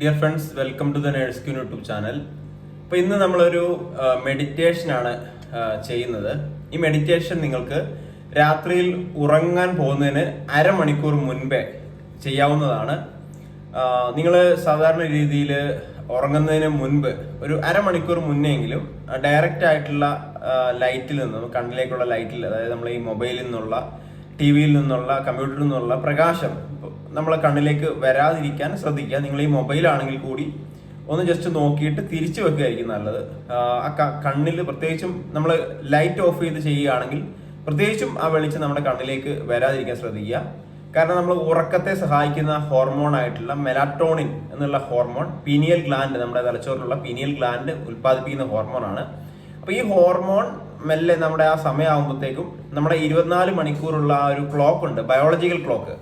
Dear friends welcome to the nurse Q YouTube channel അപ്പോൾ ഇന്ന് നമ്മളൊരു മെഡിറ്റേഷൻ ആണ് ചെയ്യുന്നത്. ഈ മെഡിറ്റേഷൻ നിങ്ങൾക്ക് രാത്രിയിൽ ഉറങ്ങാൻ പോകുന്നതിന് അരമണിക്കൂർ മുൻപേ ചെയ്യാവുന്നതാണ്. നിങ്ങൾ സാധാരണ രീതിയിൽ ഉറങ്ങുന്നതിന് മുൻപ് ഒരു അരമണിക്കൂർ മുന്നെങ്കിലും ഡയറക്റ്റ് ആയിട്ടുള്ള ലൈറ്റിൽ നിന്നും കണ്ണിലേക്കുള്ള ലൈറ്റിൽ അതായത് നമ്മൾ ഈ മൊബൈലിൽ നിന്നുള്ള ടി വിയിൽ നിന്നുള്ള കമ്പ്യൂട്ടറിൽ നിന്നുള്ള പ്രകാശം നമ്മളെ കണ്ണിലേക്ക് വരാതിരിക്കാൻ ശ്രദ്ധിക്കുക. നിങ്ങൾ ഈ മൊബൈലാണെങ്കിൽ കൂടി ഒന്ന് ജസ്റ്റ് നോക്കിയിട്ട് തിരിച്ചു വെക്കുകയായിരിക്കും നല്ലത്. ആ കണ്ണിൽ പ്രത്യേകിച്ചും നമ്മൾ ലൈറ്റ് ഓഫ് ചെയ്ത് ചെയ്യുകയാണെങ്കിൽ പ്രത്യേകിച്ചും ആ വെളിച്ചം നമ്മുടെ കണ്ണിലേക്ക് വരാതിരിക്കാൻ ശ്രദ്ധിക്കുക. കാരണം നമ്മൾ ഉറക്കത്തെ സഹായിക്കുന്ന ഹോർമോൺ ആയിട്ടുള്ള മെലാറ്റോണിൻ എന്നുള്ള ഹോർമോൺ പീനിയൽ ഗ്ലാൻഡ് നമ്മുടെ തലച്ചോറിലുള്ള പീനിയൽ ഗ്ലാൻഡ് ഉൽപ്പാദിപ്പിക്കുന്ന ഹോർമോണാണ് അപ്പൊ ഈ ഹോർമോൺ മെല്ലെ നമ്മുടെ ആ സമയമാകുമ്പോഴത്തേക്കും നമ്മുടെ ഇരുപത്തിനാല് മണിക്കൂറുള്ള ആ ഒരു ക്ലോക്ക് ഉണ്ട് ബയോളജിക്കൽ ക്ലോക്ക്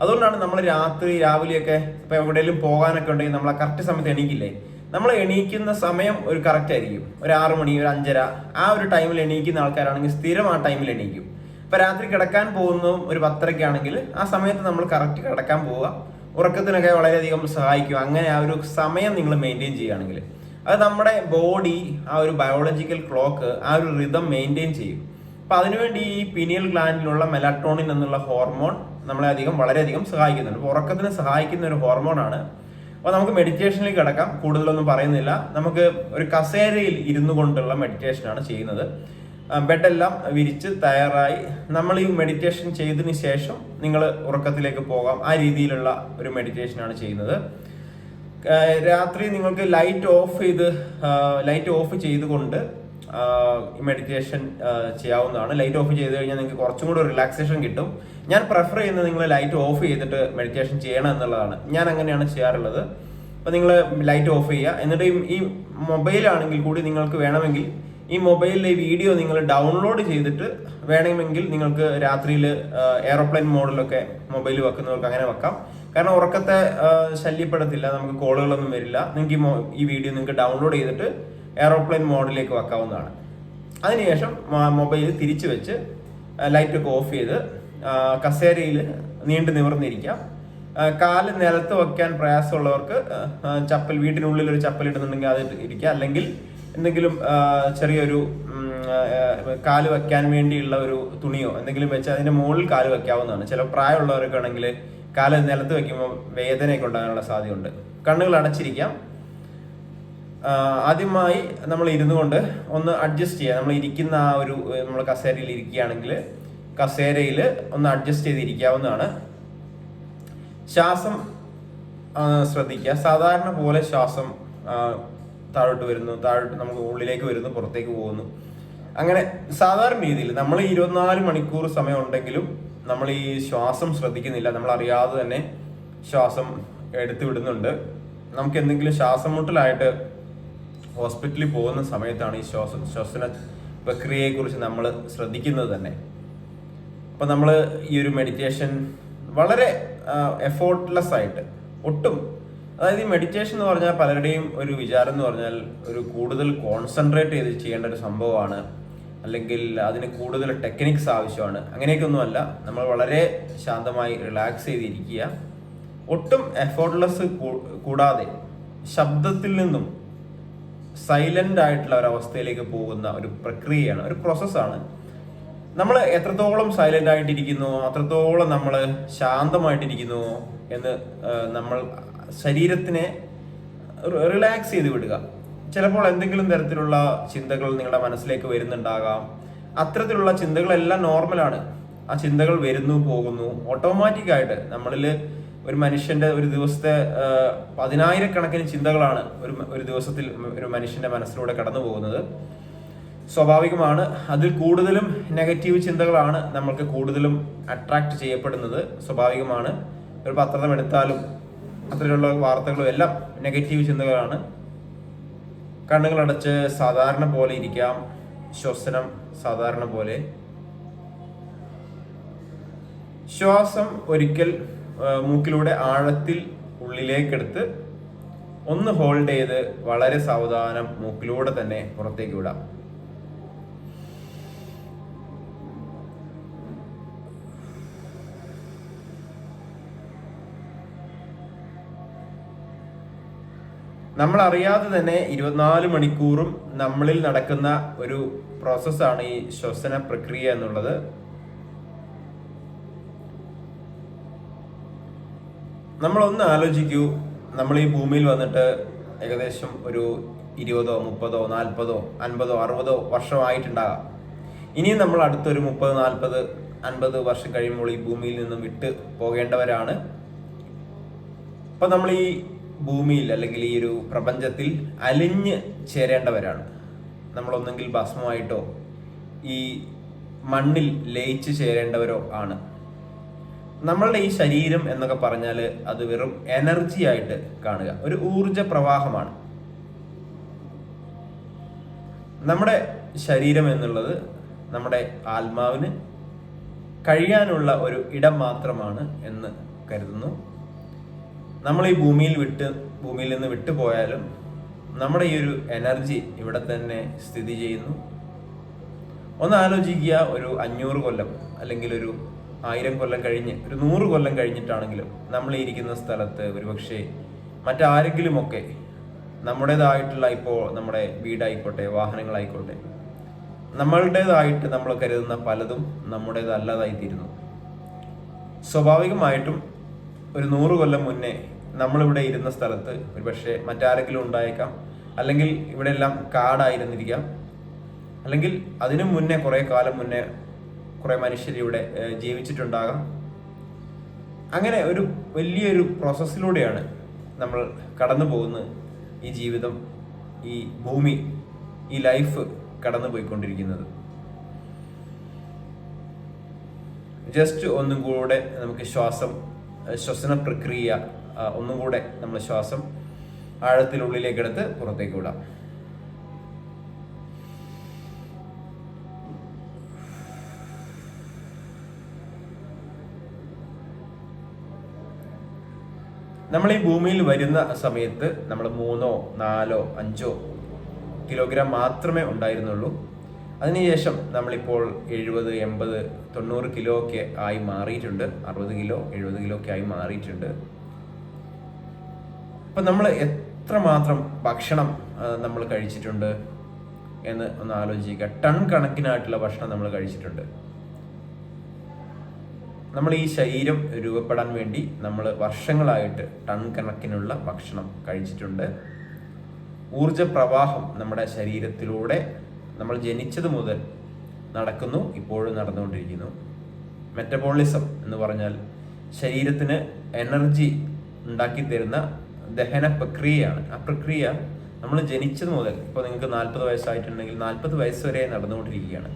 അതുകൊണ്ടാണ് നമ്മൾ രാത്രി രാവിലെയൊക്കെ ഇപ്പൊ എവിടെയെങ്കിലും പോകാനൊക്കെ ഉണ്ടെങ്കിൽ നമ്മൾ ആ കറക്റ്റ് സമയത്ത് എണീക്കില്ലേ? നമ്മൾ എണീക്കുന്ന സമയം ഒരു കറക്റ്റ് ആയിരിക്കും. ഒരു ആറ് മണി ഒരു അഞ്ചര ആ ഒരു ടൈമിൽ എണീക്കുന്ന ആൾക്കാരാണെങ്കിൽ സ്ഥിരം ആ ടൈമിൽ എണീക്കും. ഇപ്പൊ രാത്രി കിടക്കാൻ പോകുന്ന ഒരു പത്തരയ്ക്ക് ആണെങ്കിൽ ആ സമയത്ത് നമ്മൾ കറക്റ്റ് കിടക്കാൻ പോവുക. ഉറക്കത്തിനൊക്കെ വളരെയധികം സഹായിക്കും. അങ്ങനെ ആ ഒരു സമയം നിങ്ങൾ മെയിന്റെയിൻ ചെയ്യുകയാണെങ്കിൽ. അത് നമ്മുടെ ബോഡി ആ ഒരു ബയോളജിക്കൽ ക്ലോക്ക് ആ ഒരു റിതം മെയിന്റെയിൻ ചെയ്യും. അപ്പോൾ അതിനുവേണ്ടി ഈ പിനിയൽ ഗ്ലാൻഡിലുള്ള മെലാറ്റോണിൻ എന്നുള്ള ഹോർമോൺ നമ്മളെ അധികം വളരെയധികം സഹായിക്കുന്നുണ്ട്. അപ്പോൾ ഉറക്കത്തിന് സഹായിക്കുന്ന ഒരു ഹോർമോണാണ് അപ്പോൾ നമുക്ക് മെഡിറ്റേഷനിലേക്ക് കിടക്കാം. കൂടുതലൊന്നും പറയുന്നില്ല. നമുക്ക് ഒരു കസേരയിൽ ഇരുന്നു കൊണ്ടുള്ള മെഡിറ്റേഷനാണ് ചെയ്യുന്നത്. ബെഡെല്ലാം വിരിച്ച് തയ്യാറായി. നമ്മൾ ഈ മെഡിറ്റേഷൻ ചെയ്തതിന് ശേഷം നിങ്ങൾ ഉറക്കത്തിലേക്ക് പോകാം. ആ രീതിയിലുള്ള ഒരു മെഡിറ്റേഷനാണ് ചെയ്യുന്നത്. രാത്രി നിങ്ങൾക്ക് ലൈറ്റ് ഓഫ് ചെയ്ത് ലൈറ്റ് ഓഫ് ചെയ്തുകൊണ്ട് മെഡിറ്റേഷൻ ചെയ്യാവുന്നതാണ്. ലൈറ്റ് ഓഫ് ചെയ്ത് കഴിഞ്ഞാൽ നിങ്ങൾക്ക് കുറച്ചും കൂടി റിലാക്സേഷൻ കിട്ടും. ഞാൻ പ്രിഫർ ചെയ്യുന്നത് നിങ്ങൾ ലൈറ്റ് ഓഫ് ചെയ്തിട്ട് മെഡിറ്റേഷൻ ചെയ്യണം എന്നുള്ളതാണ്. ഞാൻ അങ്ങനെയാണ് ചെയ്യാറുള്ളത്. അപ്പോൾ നിങ്ങൾ ലൈറ്റ് ഓഫ് ചെയ്യുക. എന്നിട്ട് ഈ- മൊബൈലാണെങ്കിൽ കൂടി നിങ്ങൾക്ക് വേണമെങ്കിൽ ഈ മൊബൈലിലെ വീഡിയോ നിങ്ങൾ ഡൗൺലോഡ് ചെയ്തിട്ട് വേണമെങ്കിൽ നിങ്ങൾക്ക് രാത്രിയിൽ എയറോപ്ലെയിൻ മോഡിലൊക്കെ മൊബൈൽ വെക്കുന്നവർക്ക് അങ്ങനെ വെക്കാം. കാരണം ഉറക്കത്തെ ശല്യപ്പെടുത്തില്ല നമുക്ക് കോളുകളൊന്നും വരില്ല. നിങ്ങൾക്ക് ഈ വീഡിയോ നിങ്ങൾക്ക് ഡൗൺലോഡ് ചെയ്തിട്ട് എയറോപ്ലെയിൻ മോഡിലേക്ക് വെക്കാവുന്നതാണ്. അതിനുശേഷം മൊബൈൽ തിരിച്ചു വെച്ച് ലൈറ്റ് ഒക്കെ ഓഫ് ചെയ്ത് കസേരയിൽ നീണ്ടു നിവർന്നിരിക്കാം. കാൽ നിലത്ത് വെക്കാൻ പ്രയാസമുള്ളവർക്ക് ചപ്പൽ വീട്ടിനുള്ളിൽ ഒരു ചപ്പൽ ഇടുന്നുണ്ടെങ്കിൽ അത് ഇരിക്കുക അല്ലെങ്കിൽ എന്തെങ്കിലും ചെറിയൊരു കാൽ വെക്കാൻ വേണ്ടിയുള്ള ഒരു തുണിയോ എന്തെങ്കിലും വെച്ച് അതിന്റെ മുകളിൽ കാൽ വെക്കാവുന്നതാണ്. ചില പ്രായമുള്ളവരൊക്കെ ആണെങ്കിൽ കാൽ നിലത്ത് വെക്കുമ്പോൾ വേദനയൊക്കെ ഉണ്ടാകാനുള്ള സാധ്യതയുണ്ട്. കണ്ണുകൾ അടച്ചിരിക്കാം. ആദ്യമായി നമ്മൾ ഇരുന്നു കൊണ്ട് ഒന്ന് അഡ്ജസ്റ്റ് ചെയ്യുക നമ്മൾ ഇരിക്കുന്ന ആ ഒരു നമ്മൾ കസേരയിൽ ഇരിക്കുകയാണെങ്കിൽ കസേരയിൽ ഒന്ന് അഡ്ജസ്റ്റ് ചെയ്തിരിക്കാവുന്നതാണ്. ശ്വാസം ശ്രദ്ധിക്കുക. സാധാരണ പോലെ ശ്വാസം താഴോട്ട് വരുന്നു. താഴോട്ട് നമുക്ക് ഉള്ളിലേക്ക് വരുന്നു പുറത്തേക്ക് പോകുന്നു. അങ്ങനെ സാധാരണ രീതിയിൽ നമ്മൾ ഇരുപത്തിനാല് മണിക്കൂർ സമയം ഉണ്ടെങ്കിലും നമ്മൾ ഈ ശ്വാസം ശ്രദ്ധിക്കുന്നില്ല നമ്മൾ അറിയാതെ തന്നെ ശ്വാസം എടുത്തു വിടുന്നുണ്ട്. നമുക്ക് എന്തെങ്കിലും ശ്വാസം മുട്ടലായിട്ട് ഹോസ്പിറ്റലിൽ പോകുന്ന സമയത്താണ് ഈ ശ്വാസം ശ്വസന പ്രക്രിയയെക്കുറിച്ച് നമ്മൾ ശ്രദ്ധിക്കുന്നത് തന്നെ. അപ്പം നമ്മൾ ഈ ഒരു മെഡിറ്റേഷൻ വളരെ എഫോർട്ട്ലെസ് ആയിട്ട് ഒട്ടും അതായത് ഈ മെഡിറ്റേഷൻ എന്ന് പറഞ്ഞാൽ പലരുടെയും ഒരു വിചാരം എന്ന് പറഞ്ഞാൽ ഒരു കൂടുതൽ കോൺസെൻട്രേറ്റ് ചെയ്ത് ചെയ്യേണ്ട ഒരു സംഭവമാണ് അല്ലെങ്കിൽ അതിന് കൂടുതൽ ടെക്നിക്സ് ആവശ്യമാണ്. അങ്ങനെയൊക്കെ ഒന്നുമല്ല നമ്മൾ വളരെ ശാന്തമായി റിലാക്സ് ചെയ്തിരിക്കുക. ഒട്ടും എഫോർട്ട്ലെസ് കൂടാതെ ശബ്ദത്തിൽ നിന്നും സൈലന്റ് ആയിട്ടുള്ള ഒരു അവസ്ഥയിലേക്ക് പോകുന്ന ഒരു പ്രക്രിയയാണ് ഒരു പ്രോസസ്സാണ് നമ്മൾ എത്രത്തോളം സൈലന്റ് ആയിട്ടിരിക്കുന്നു അത്രത്തോളം നമ്മൾ ശാന്തമായിട്ടിരിക്കുന്നു എന്ന് നമ്മൾ ശരീരത്തിനെ റിലാക്സ് ചെയ്ത് വിടുക. ചിലപ്പോൾ എന്തെങ്കിലും തരത്തിലുള്ള ചിന്തകൾ നിങ്ങളുടെ മനസ്സിലേക്ക് വരുന്നുണ്ടാകാം. അത്തരത്തിലുള്ള ചിന്തകളെല്ലാം നോർമലാണ് ആ ചിന്തകൾ വരുന്നു പോകുന്നു. ഓട്ടോമാറ്റിക് ആയിട്ട് നമ്മളിൽ ഒരു മനുഷ്യന്റെ ഒരു ദിവസത്തെ പതിനായിരക്കണക്കിന് ചിന്തകളാണ് ഒരു ഒരു ദിവസത്തിൽ ഒരു മനുഷ്യന്റെ മനസ്സിലൂടെ കടന്നു പോകുന്നത്. സ്വാഭാവികമാണ്. അതിൽ കൂടുതലും നെഗറ്റീവ് ചിന്തകളാണ് നമ്മൾക്ക് കൂടുതലും അട്രാക്ട് ചെയ്യപ്പെടുന്നത്. സ്വാഭാവികമാണ്. ഒരു പത്രം എടുത്താലും അത്തരത്തിലുള്ള വാർത്തകളും എല്ലാം നെഗറ്റീവ് ചിന്തകളാണ്. കണ്ണുകളടച്ച് സാധാരണ പോലെ ഇരിക്കാം. ശ്വസനം സാധാരണ പോലെ. ശ്വാസം ഒരിക്കൽ മൂക്കിലൂടെ ആഴത്തിൽ ഉള്ളിലേക്കെടുത്ത് ഒന്ന് ഹോൾഡ് ചെയ്ത് വളരെ സാവധാനം മൂക്കിലൂടെ തന്നെ പുറത്തേക്ക് വിടാം. നമ്മൾ അറിയാതെ തന്നെ ഇരുപത്തിനാല് മണിക്കൂറും നമ്മളിൽ നടക്കുന്ന ഒരു പ്രോസസ്സാണ് ഈ ശ്വസന പ്രക്രിയ എന്നുള്ളത്. നമ്മളൊന്ന് ആലോചിക്കൂ. നമ്മൾ ഈ ഭൂമിയിൽ വന്നിട്ട് ഏകദേശം ഒരു ഇരുപതോ മുപ്പതോ നാൽപ്പതോ അൻപതോ അറുപതോ വർഷമായിട്ടുണ്ടാകാം. ഇനിയും നമ്മൾ അടുത്തൊരു മുപ്പത് നാൽപ്പത് അൻപത് വർഷം കഴിയുമ്പോൾ ഈ ഭൂമിയിൽ നിന്നും വിട്ട് പോകേണ്ടവരാണ്. അപ്പൊ നമ്മൾ ഈ ഭൂമിയിൽ അല്ലെങ്കിൽ ഈ ഒരു പ്രപഞ്ചത്തിൽ അലിഞ്ഞ് ചേരേണ്ടവരാണ്. നമ്മളൊന്നെങ്കിൽ ഭസ്മമായിട്ടോ ഈ മണ്ണിൽ ലയിച്ച് ചേരേണ്ടവരോ ആണ്. നമ്മളുടെ ഈ ശരീരം എന്നൊക്കെ പറഞ്ഞാൽ അത് വെറും എനർജി ആയിട്ട് കാണുക. ഒരു ഊർജ പ്രവാഹമാണ്. നമ്മുടെ ശരീരം എന്നുള്ളത് നമ്മുടെ ആത്മാവിന് കഴിയാനുള്ള ഒരു ഇടം മാത്രമാണ് എന്ന് കരുതുന്നു. നമ്മൾ ഈ ഭൂമിയിൽ വിട്ട് ഭൂമിയിൽ നിന്ന് വിട്ടുപോയാലും നമ്മുടെ ഈ ഒരു എനർജി ഇവിടെ തന്നെ സ്ഥിതി ചെയ്യുന്നു. ഒന്ന് ആലോചിക്കുക ഒരു അഞ്ഞൂറ് കൊല്ലം അല്ലെങ്കിൽ ഒരു ആയിരം കൊല്ലം കഴിഞ്ഞ് ഒരു നൂറ് കൊല്ലം കഴിഞ്ഞിട്ടാണെങ്കിലും നമ്മൾ ഇരിക്കുന്ന സ്ഥലത്ത് ഒരുപക്ഷെ മറ്റാരെങ്കിലുമൊക്കെ നമ്മുടേതായിട്ടുള്ള ഇപ്പോൾ നമ്മുടെ വീടായിക്കോട്ടെ വാഹനങ്ങളായിക്കോട്ടെ നമ്മളുടേതായിട്ട് നമ്മൾ കരുതുന്ന പലതും നമ്മുടേതല്ലാതായിത്തീരുന്നു. സ്വാഭാവികമായിട്ടും ഒരു നൂറ് കൊല്ലം മുന്നേ നമ്മളിവിടെ ഇരുന്ന സ്ഥലത്ത് ഒരു പക്ഷേ മറ്റാരെങ്കിലും ഉണ്ടായേക്കാം. അല്ലെങ്കിൽ ഇവിടെ എല്ലാം കാടായിരുന്നിരിക്കാം. അല്ലെങ്കിൽ അതിനു മുന്നേ കുറേ കാലം മുന്നേ കുറേ മനുഷ്യർ ഇവിടെ ജീവിച്ചിട്ടുണ്ടാകാം. അങ്ങനെ ഒരു വലിയൊരു പ്രോസസ്സിലൂടെയാണ് നമ്മൾ കടന്നു പോകുന്നത് ഈ ജീവിതം ഈ ഭൂമി ഈ ലൈഫ് കടന്നു പോയിക്കൊണ്ടിരിക്കുന്നത് ജസ്റ്റ് ഒന്നും കൂടെ നമുക്ക് ശ്വാസം ശ്വസന പ്രക്രിയ ഒന്നും കൂടെ നമ്മൾ ശ്വാസം ആഴത്തിനുള്ളിലേക്ക് എടുത്ത് പുറത്തേക്ക് വിടാം. നമ്മൾ ഈ ഭൂമിയിൽ വരുന്ന സമയത്ത് നമ്മൾ മൂന്നോ നാലോ അഞ്ചോ കിലോഗ്രാം മാത്രമേ ഉണ്ടായിരുന്നുള്ളൂ. അതിനുശേഷം നമ്മളിപ്പോൾ എഴുപത് എൺപത് തൊണ്ണൂറ് കിലോ ഒക്കെ ആയി മാറിയിട്ടുണ്ട്. അറുപത് കിലോ എഴുപത് കിലോ ഒക്കെ ആയി മാറിയിട്ടുണ്ട്. അപ്പം നമ്മൾ എത്രമാത്രം ഭക്ഷണം നമ്മൾ കഴിച്ചിട്ടുണ്ട് എന്ന് ഒന്ന് ആലോചിക്കുക. ടൺ കണക്കിനായിട്ടുള്ള ഭക്ഷണം നമ്മൾ കഴിച്ചിട്ടുണ്ട്. നമ്മൾ ഈ ശരീരം രൂപപ്പെടാൻ വേണ്ടി നമ്മൾ വർഷങ്ങളായിട്ട് ടൺ കണക്കിനുള്ള ഭക്ഷണം കഴിച്ചിട്ടുണ്ട്. ഊർജ പ്രവാഹം നമ്മുടെ ശരീരത്തിലൂടെ നമ്മൾ ജനിച്ചത് മുതൽ നടക്കുന്നു ഇപ്പോഴും നടന്നുകൊണ്ടിരിക്കുന്നു. മെറ്റബോളിസം എന്ന് പറഞ്ഞാൽ ശരീരത്തിന് എനർജി ഉണ്ടാക്കി തരുന്ന ദഹന പ്രക്രിയയാണ്. ആ പ്രക്രിയ നമ്മൾ ജനിച്ചത് മുതൽ ഇപ്പോൾ നിങ്ങൾക്ക് നാൽപ്പത് വയസ്സായിട്ടുണ്ടെങ്കിൽ നാൽപ്പത് വയസ്സ് വരെ നടന്നുകൊണ്ടിരിക്കുകയാണ്.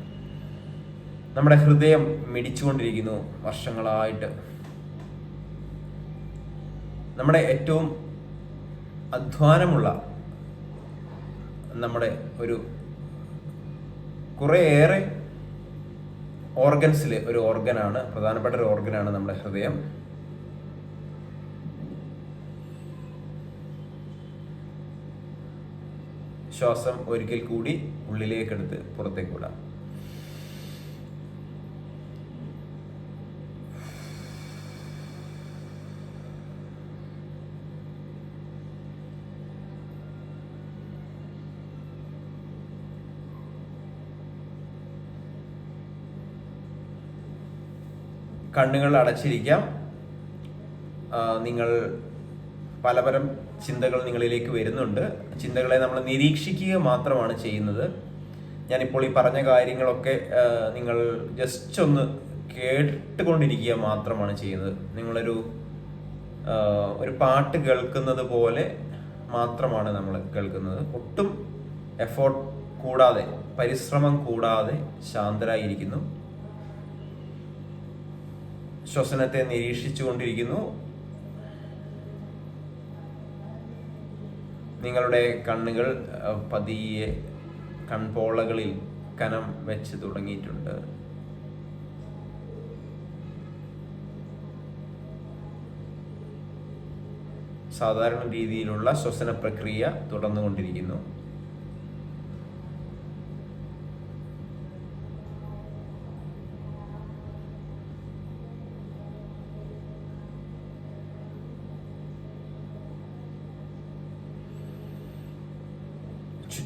നമ്മുടെ ഹൃദയം മിടിച്ചുകൊണ്ടിരിക്കുന്നു വർഷങ്ങളായിട്ട്. നമ്മുടെ ഏറ്റവും അധ്വാനമുള്ള നമ്മുടെ ഒരു കുറേയേറെ ഓർഗൻസിലെ ഒരു ഓർഗനാണ് പ്രധാനപ്പെട്ട ഒരു ഓർഗനാണ് നമ്മുടെ ഹൃദയം. ശ്വാസം ഒരിക്കൽ കൂടി ഉള്ളിലേക്കെടുത്ത് പുറത്തേക്ക് വിടാം കണ്ണുകൾ അടച്ചിരിക്കാം. നിങ്ങൾ പലതരം ചിന്തകൾ നിങ്ങളിലേക്ക് വരുന്നുണ്ട്. ചിന്തകളെ നമ്മൾ നിരീക്ഷിക്കുക മാത്രമാണ് ചെയ്യുന്നത്. ഞാനിപ്പോൾ ഈ പറഞ്ഞ കാര്യങ്ങളൊക്കെ നിങ്ങൾ ജസ്റ്റ് ഒന്ന് കേട്ടുകൊണ്ടിരിക്കുക മാത്രമാണ് ചെയ്യുന്നത്. നിങ്ങളൊരു ഒരു പാട്ട് കേൾക്കുന്നത് പോലെ മാത്രമാണ് നമ്മൾ കേൾക്കുന്നത്. ഒട്ടും എഫോർട്ട് കൂടാതെ പരിശ്രമം കൂടാതെ ശാന്തരായിരിക്കുന്നു. ശ്വസനത്തെ നിരീക്ഷിച്ചു നിങ്ങളുടെ കണ്ണുകൾ പതിയെ കൺപോളകളിൽ കനം വെച്ച് തുടങ്ങിയിട്ടുണ്ട്. സാധാരണ രീതിയിലുള്ള ശ്വസന പ്രക്രിയ തുടർന്നുകൊണ്ടിരിക്കുന്നു.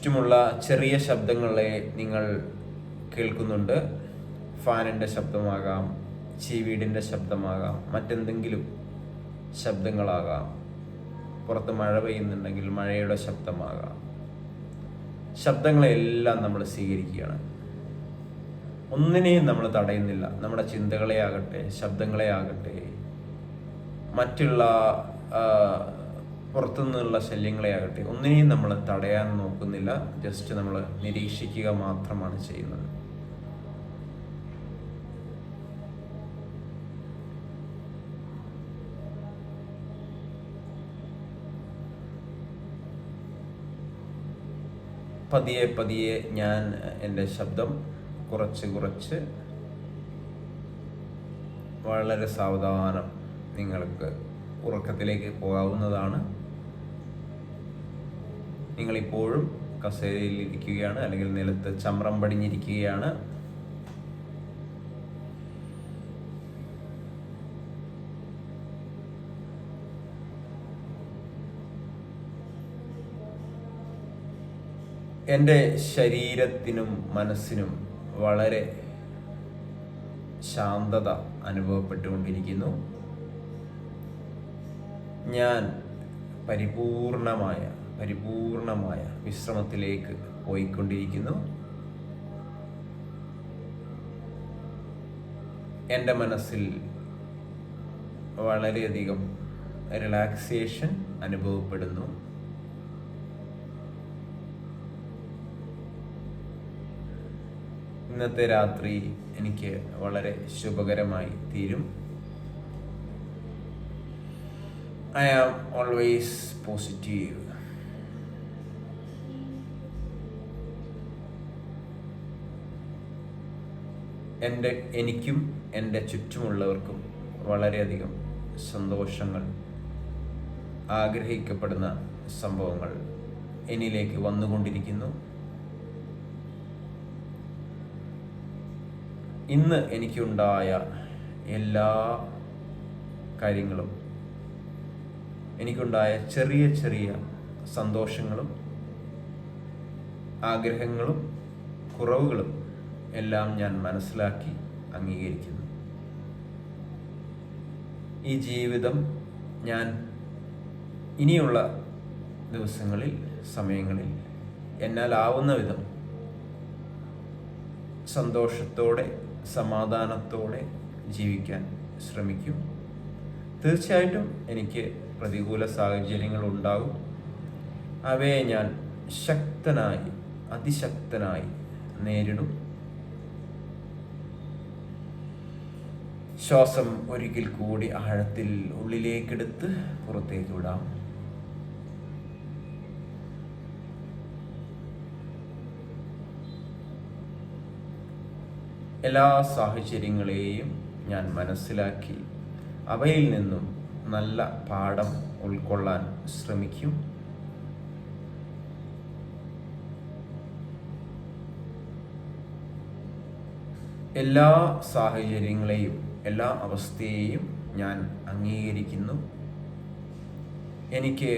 ചുറ്റുമുള്ള ചെറിയ ശബ്ദങ്ങളെ നിങ്ങൾ കേൾക്കുന്നുണ്ട്. ഫാനിന്റെ ശബ്ദമാകാം ചീവീടിന്റെ ശബ്ദമാകാം മറ്റെന്തെങ്കിലും ശബ്ദങ്ങളാകാം. പുറത്ത് മഴ പെയ്യുന്നുണ്ടെങ്കിൽ മഴയുടെ ശബ്ദമാകാം. ശബ്ദങ്ങളെല്ലാം നമ്മൾ സ്വീകരിക്കുകയാണ്. ഒന്നിനെയും നമ്മൾ തടയുന്നില്ല. നമ്മുടെ ചിന്തകളെ ആകട്ടെ ശബ്ദങ്ങളെ ആകട്ടെ മറ്റുള്ള പുറത്തുനിന്നുള്ള ശല്യങ്ങളെ ആകട്ടെ ഒന്നിനെയും നമ്മൾ തടയാൻ നോക്കുന്നില്ല ജസ്റ്റ് നമ്മൾ നിരീക്ഷിക്കുക മാത്രമാണ് ചെയ്യുന്നത്. പതിയെ പതിയെ ഞാൻ എന്റെ ശബ്ദം കുറച്ച് കുറച്ച് വളരെ സാവധാനം നിങ്ങൾക്ക് ഉറക്കത്തിലേക്ക് പോകാവുന്നതാണ്. നിങ്ങളിപ്പോഴും കസേരയിൽ ഇരിക്കുകയാണ് അല്ലെങ്കിൽ നിലത്ത് ചമ്രം പടിഞ്ഞിരിക്കുകയാണ്. എന്റെ ശരീരത്തിനും മനസ്സിനും വളരെ ശാന്തത അനുഭവപ്പെട്ടുകൊണ്ടിരിക്കുന്നു. ഞാൻ പരിപൂർണമായ പരിപൂർണമായ വിശ്രമത്തിലേക്ക് പോയിക്കൊണ്ടിരിക്കുന്നു. എന്റെ മനസ്സിൽ വളരെയധികം റിലാക്സേഷൻ അനുഭവപ്പെടുന്നു. ഇന്നത്തെ രാത്രി എനിക്ക് വളരെ ശുഭകരമായി തീരും. ഐ ആം ഓൾവേസ് പോസിറ്റീവ് എന്റെ എനിക്കും എന്റെ ചുറ്റുമുള്ളവർക്കും വളരെയധികം സന്തോഷങ്ങൾ ആഗ്രഹിക്കപ്പെടുന്ന സംഭവങ്ങൾ എന്നിലേക്ക് വന്നുകൊണ്ടിരിക്കുന്നു. ഇന്ന് എനിക്കുണ്ടായ എല്ലാ കാര്യങ്ങളും എനിക്കുണ്ടായ ചെറിയ ചെറിയ സന്തോഷങ്ങളും ആഗ്രഹങ്ങളും കുറവുകളും എല്ലാം ഞാൻ മനസ്സിലാക്കി അംഗീകരിക്കുന്നു. ഈ ജീവിതം ഞാൻ ഇനിയുള്ള ദിവസങ്ങളിൽ സമയങ്ങളിൽ എന്നാലാവുന്ന വിധം സന്തോഷത്തോടെ സമാധാനത്തോടെ ജീവിക്കാൻ ശ്രമിക്കും. തീർച്ചയായിട്ടും എനിക്ക് പ്രതികൂല സാഹചര്യങ്ങൾ ഉണ്ടാകും അവയെ ഞാൻ ശക്തനായി അതിശക്തനായി നേരിടും. ശ്വാസം ഒരിക്കൽ കൂടി ആഴത്തിൽ ഉള്ളിലേക്കെടുത്ത് പുറത്തേക്ക് വിടാം. എല്ലാ സാഹചര്യങ്ങളെയും ഞാൻ മനസ്സിലാക്കി അവയിൽ നിന്നും നല്ല പാഠം ഉൾക്കൊള്ളാൻ ശ്രമിക്കും. എല്ലാ സാഹചര്യങ്ങളെയും എല്ലാ അവസ്ഥയെയും ഞാൻ അംഗീകരിക്കുന്നു. എനിക്ക്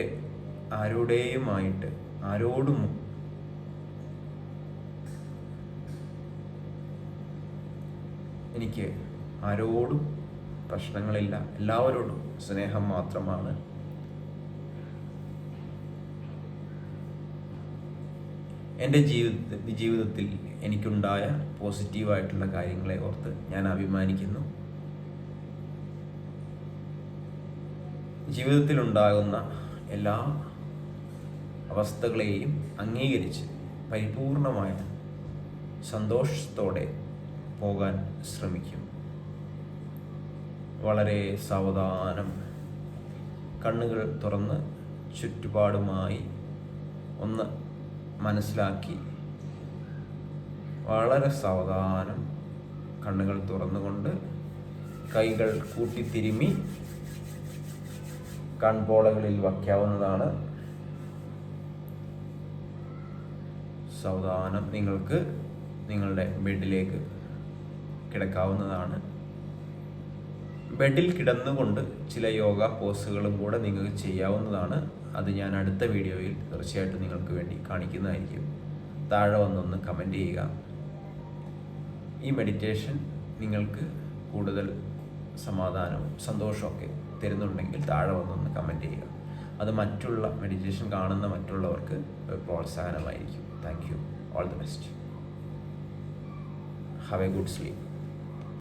ആരോടെയുമായിട്ട് ആരോടും എനിക്ക് ആരോടും പ്രശ്നങ്ങളില്ല. എല്ലാവരോടും സ്നേഹം മാത്രമാണ്. എന്റെ ജീവിത ജീവിതത്തിൽ എനിക്കുണ്ടായ പോസിറ്റീവായിട്ടുള്ള കാര്യങ്ങളെ ഓർത്ത് ഞാൻ അഭിമാനിക്കുന്നു. ജീവിതത്തിലുണ്ടാകുന്ന എല്ലാ അവസ്ഥകളെയും അംഗീകരിച്ച് പരിപൂർണമായ സന്തോഷത്തോടെ പോകാൻ ശ്രമിക്കും. വളരെ സാവധാനം കണ്ണുകൾ തുറന്ന് ചുറ്റുപാടുമായി ഒന്ന് മനസ്സിലാക്കി വളരെ സാവധാനം കണ്ണുകൾ തുറന്നുകൊണ്ട് കൈകൾ കൂട്ടിത്തിരുമ്മി കൺപോളകളിൽ വയ്ക്കാവുന്നതാണ്. സാവധാനം നിങ്ങൾക്ക് നിങ്ങളുടെ ബെഡിലേക്ക് കിടക്കാവുന്നതാണ്. ബെഡിൽ കിടന്നുകൊണ്ട് ചില യോഗ പോസുകളും കൂടെ നിങ്ങൾക്ക് ചെയ്യാവുന്നതാണ്. അത് ഞാൻ അടുത്ത വീഡിയോയിൽ തീർച്ചയായിട്ടും നിങ്ങൾക്ക് വേണ്ടി കാണിക്കുന്നതായിരിക്കും. താഴെ വന്നൊന്ന് കമന്റ് ചെയ്യുക. ഈ മെഡിറ്റേഷൻ നിങ്ങൾക്ക് കൂടുതൽ സമാധാനവും സന്തോഷമൊക്കെ തരുന്നുണ്ടെങ്കിൽ താഴെ വന്നൊന്ന് കമന്റ് ചെയ്യുക. അത് മറ്റുള്ള മെഡിറ്റേഷൻ കാണുന്ന മറ്റുള്ളവർക്ക് പ്രോത്സാഹനമായിരിക്കും. Thank you all the best have a good sleep